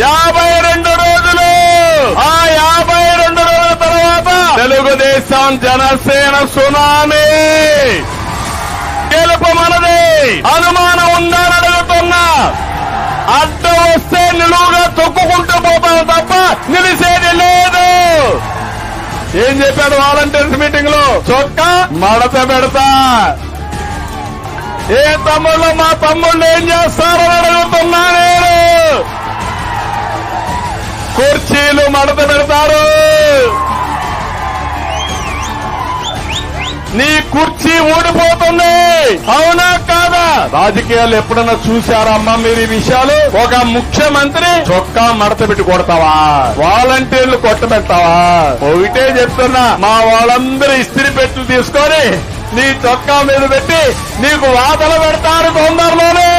యాభై రెండు రోజులు. ఆ యాభై రెండు రోజుల తర్వాత తెలుగుదేశం జనసేన సునామీ. గెలుపు మనది. అనుమానం ఉందని అడుగుతున్నా. అడ్డం వస్తే నిలువుగా తొక్కుకుంటూ పోతాను తప్ప నిలిసేది లేదు. ఏం చెప్పాడు వాలంటీర్స్ మీటింగ్లో? చొక్క మడత పెడతా. ఏ తమ్ముళ్ళు మా తమ్ముళ్ళు ఏం చేస్తారు నీ కుర్చీ ఊడిపోతుంది. అవునా కాదా? రాజకీయాలు ఎప్పుడన్నా చూశారమ్మా మీరు ఈ విషయాలు? ఒక ముఖ్యమంత్రి చొక్కా మడత పెట్టి కొడతావా? వాలంటీర్లు కొట్టబెడతావా? ఒకటే చెప్తున్నా మా వాళ్ళందరూ ఇస్త్రీ పెట్టి తీసుకొని నీ చొక్కా మీద పెట్టి నీకు వాదన పెడతారు తొందరలోనే.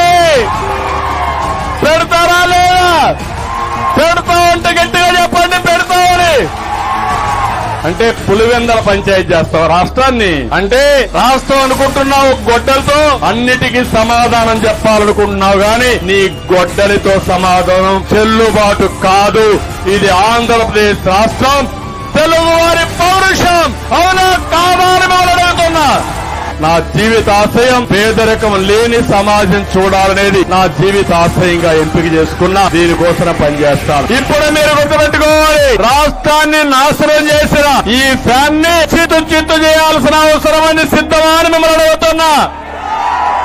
అంటే పులివెందల పంచాయతీ చేస్తావు రాష్ట్రాన్ని. అంటే? రాష్ట్రం అనుకుంటున్నావు గొడ్డలతో? అన్నిటికీ సమాధానం చెప్పాలనుకుంటున్నావు గాని నీ గొడ్డలితో సమాధానం చెల్లుబాటు కాదు. ఇది ఆంధ్రప్రదేశ్ రాష్ట్రం తెలుగు వారి పౌరుషం. అవునా వాళ్ళు అడుగుతున్నా నా జీవిత ఆశయం పేదరికం లేని సమాజం చూడాలనేది నా జీవిత ఆశయంగా ఎంపిక చేసుకున్నా దీనికోసం పనిచేస్తాను. ఇప్పుడు మీరు గుర్తుపెట్టుకోవాలి రాష్ట్రాన్ని నాశనం చేసిన ఈ ఫ్యాన్ని చిత్తు చిత్తు చేయాల్సిన అవసరమని అని సిద్ధమా అని మిమ్మల్ని అడుగుతున్నా.